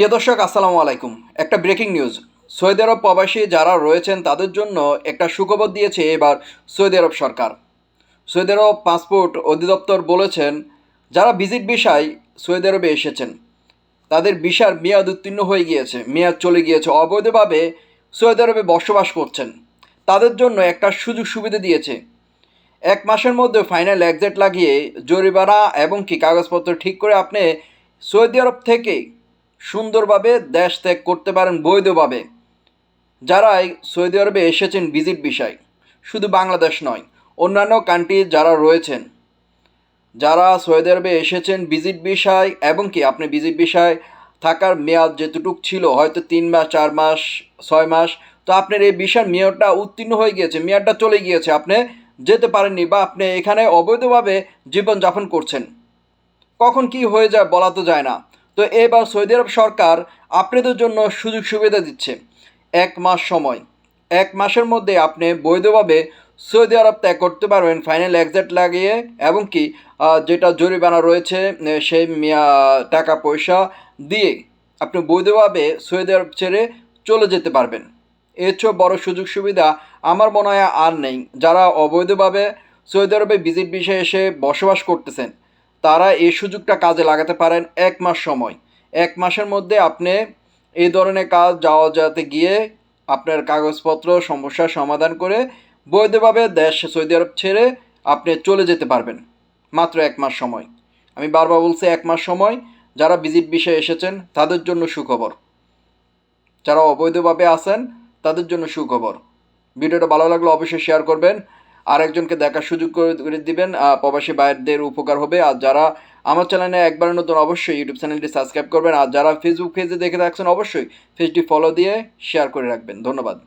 প্রিয় দর্শক, আসসালামু আলাইকুম। একটা ব্রেকিং নিউজ সৌদি আরব প্রবাসী যারা রয়েছেন, তাদের জন্য একটা সুখবর দিয়েছে এবার সৌদি আরব সরকার। সৌদি আরব পাসপোর্ট অধিদপ্তর বলেছেন, যারা ভিজিট ভিসায় সৌদি আরবে এসেছেন, তাদের ভিসার মেয়াদ উত্তীর্ণ হয়ে গিয়েছে, মেয়াদ চলে গিয়েছে। অবৈধভাবে সৌদি আরবে বসবাস করছেন। তাদের জন্য একটা সুযোগ সুবিধা দিয়েছে। এক মাসের মধ্যে ফাইনাল এক্সিট লাগিয়ে জরিমানা এবং কি কাগজপত্র ঠিক করে আপনি সৌদি আরব থেকে সুন্দরভাবে দেশ ত্যাগ করতে পারেন বৈধভাবে। যারা এই সৌদি আরবে এসেছেন ভিজিট বিষয়, শুধু বাংলাদেশ নয়, অন্যান্য কান্ট্রি যারা রয়েছেন, যারা সৌদি আরবে এসেছেন ভিজিট বিষয় এবং কি আপনি ভিজিট বিষয় থাকার মেয়াদ যেটুক ছিল, হয়তো তিন মাস, চার মাস, ছয় মাস, তো আপনার এই বিষয়ের মেয়াদটা উত্তীর্ণ হয়ে গিয়েছে, মেয়াদটা চলে গিয়েছে, আপনি যেতে পারেননি বা আপনি এখানে অবৈধভাবে জীবনযাপন করছেন। কখন কি হয়ে যায় বলা তো যায় না। তো এবার সৌদি আরব সরকার আপনাদের জন্য সুযোগ সুবিধা দিচ্ছে। এক মাস সময়। এক মাসের মধ্যে আপনি বৈধভাবে সৌদি আরব ত্যাগ করতে পারবেন ফাইনাল এক্সাট লাগিয়ে, এবং কি যেটা জরিমানা রয়েছে সেই টাকা পয়সা দিয়ে আপনি বৈধভাবে সৌদি আরব ছেড়ে চলে যেতে পারবেন। এর চেয়েও বড় সুযোগ সুবিধা আমার মনে হয় আর নেই। যারা অবৈধভাবে সৌদি আরবে ভিজিট বিষয়ে এসে বসবাস করতেছেন তারা এই সুযোগটা কাজে লাগাতে পারেন এক মাস সময়। এক মাসের মধ্যে আপনি এই ধরনের কাজ যাওয়া যাতে গিয়ে আপনার কাগজপত্র সমস্যার সমাধান করে বৈধভাবে দেশ সৌদি আরব ছেড়ে আপনি চলে যেতে পারবেন, মাত্র এক মাস সময়। আমি বারবার বলছি এক মাস সময়, যারা ভিজিট বিষয়ে এসেছেন তাদের জন্য সুখবর। যারা অবৈধভাবে আছেন তাদের জন্য সুখবর। ভিডিওটা ভালো লাগলে অবশ্যই শেয়ার করবেন। আরেকজনকে দেখার সুযোগ করে দিবেন প্রবাসী বাইরদের উপকার হবে। আর যারা আমার চ্যানেলে একবার নতুন, অবশ্যই ইউটিউব চ্যানেলটি সাবস্ক্রাইব করবেন। আর যারা ফেসবুক পেজে দেখে থাকছেন, অবশ্যই পেজটি ফলো দিয়ে শেয়ার করে রাখবেন। ধন্যবাদ।